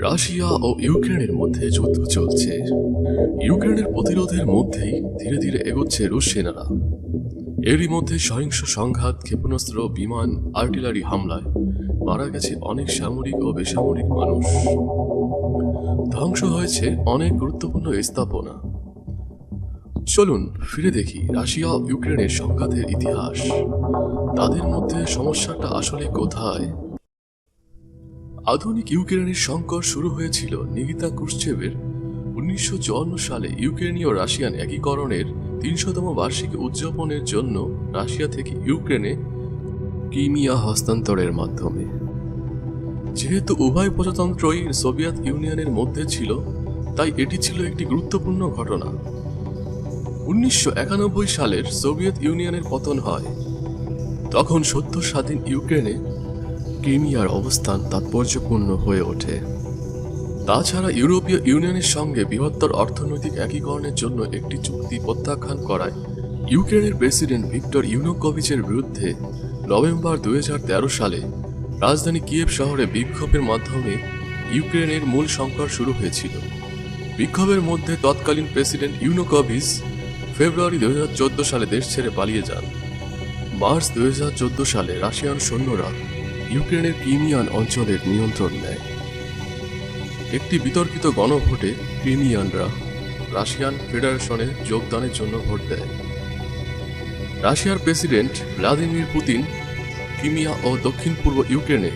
Russia ও ইউক্রেনের মধ্যে যুদ্ধ চলছে। ইউক্রেনের প্রতিরোধের মধ্যেই ধীরে ধীরে এগোচ্ছে রুশ সেনারা। এরই মধ্যে সহিংস সংঘাত, ক্ষেপণাস্ত্র, বিমান, আর্টিলারি হামলায় মারা গেছে অনেক সামরিক ও বেসামরিক মানুষ। ধ্বংস হয়েছে অনেক গুরুত্বপূর্ণ স্থাপনা। চলুন ফিরে দেখি রাশিয়া ইউক্রেনের সংঘাতের ইতিহাস। তাদের মধ্যে সমস্যাটা আসলে কোথায়? আধুনিক ইউক্রেনের সংকট শুরু হয়েছিল নিগিতা কুশ্চেভের উনিশশো সালে ইউক্রেনীয় রাশিয়ান একীকরণের তিনশোতম বার্ষিকী উদযাপনের জন্য রাশিয়া থেকে ইউক্রেনে কিমিয়া হস্তান্তরের মাধ্যমে। যেহেতু উভয় প্রজাতন্ত্রই সোভিয়েত ইউনিয়নের মধ্যে ছিল, তাই এটি ছিল একটি গুরুত্বপূর্ণ ঘটনা। উনিশশো একানব্বই সালের সোভিয়েত ইউনিয়নের পতন হয়। তখন সদ্য স্বাধীন ইউক্রেনে ক্রিমিয়ার অবস্থান তাৎপর্যপূর্ণ হয়ে ওঠে। তাছাড়া ইউরোপীয় ইউনিয়নের সঙ্গে বৃহত্তর অর্থনৈতিক একীকরণের জন্য একটি চুক্তি প্রত্যাখ্যান করায় ইউক্রেনের প্রেসিডেন্ট ভিক্টর ইউনোকোভিচের বিরুদ্ধে নভেম্বর দুই হাজার তেরো সালে রাজধানী কিয়েভ শহরে বিক্ষোভের মাধ্যমে ইউক্রেনের মূল সংকট শুরু হয়েছিল। বিক্ষোভের মধ্যে তৎকালীন প্রেসিডেন্ট ইউনোকোভিচ ফেব্রুয়ারি দুই হাজার চোদ্দ সালে দেশ ছেড়ে পালিয়ে যান। মার্চ দুই হাজার চোদ্দ সালে রাশিয়ান সৈন্যরা ইউক্রেনের ক্রিমিয়ান অঞ্চলের নিয়ন্ত্রণ নেয়। একটি বিতর্কিত গণভোটে ক্রিমিয়ানরা রাশিয়ান ফেডারেশনে যোগদানের জন্য ভোট দেয়। রাশিয়ার প্রেসিডেন্ট ভ্লাদিমির পুতিন ক্রিমিয়া ও দক্ষিণ পূর্ব ইউক্রেনে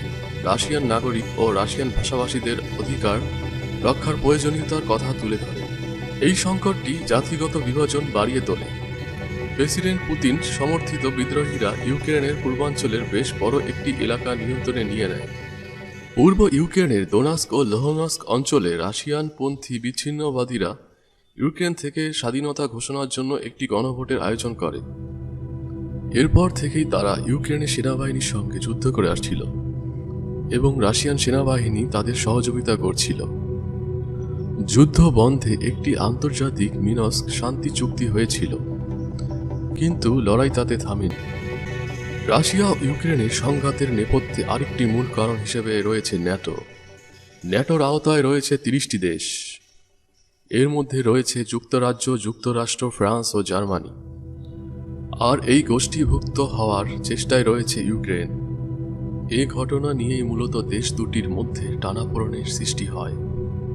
রাশিয়ান নাগরিক ও রাশিয়ান ভাষাভাষীদের অধিকার রক্ষার প্রয়োজনীয়তার কথা তুলে ধরে। এই সংকটটি জাতিগত বিভাজন বাড়িয়ে তোলে। প্রেসিডেন্ট পুতিন সমর্থিত বিদ্রোহীরা ইউক্রেনের পূর্বাঞ্চলের বেশ বড় একটি এলাকা নিয়ন্ত্রণে নিয়ে নেয়। পূর্ব ইউক্রেনের দোনাস্ক ও লোহনস্ক অঞ্চলে রাশিয়ান পন্থী বিচ্ছিন্নবাদীরা ইউক্রেন থেকে স্বাধীনতা ঘোষণার জন্য একটি গণভোটের আয়োজন করে। এরপর থেকেই তারা ইউক্রেনের সেনাবাহিনীর সঙ্গে যুদ্ধ করে আসছিল এবং রাশিয়ান সেনাবাহিনী তাদের সহযোগিতা করছিল। যুদ্ধ বন্ধে একটি আন্তর্জাতিক মিনস্ক শান্তি চুক্তি হয়েছিল। কিন্তু লড়াই তাতে থামেনি। রাশিয়া ইউক্রেনের সংঘাতের নেপথ্যে আরেকটি মূল কারণ হিসেবে রয়েছে ন্যাটো। ন্যাটোর আওতায় রয়েছে তিরিশটি দেশ। এর মধ্যে রয়েছে যুক্তরাজ্য, যুক্তরাষ্ট্র, ফ্রান্স ও জার্মানি। আর এই গোষ্ঠীভুক্ত হওয়ার চেষ্টায় রয়েছে ইউক্রেন। এ ঘটনা নিয়েই মূলত দেশ দুটির মধ্যে টানাপোড়নের সৃষ্টি হয়।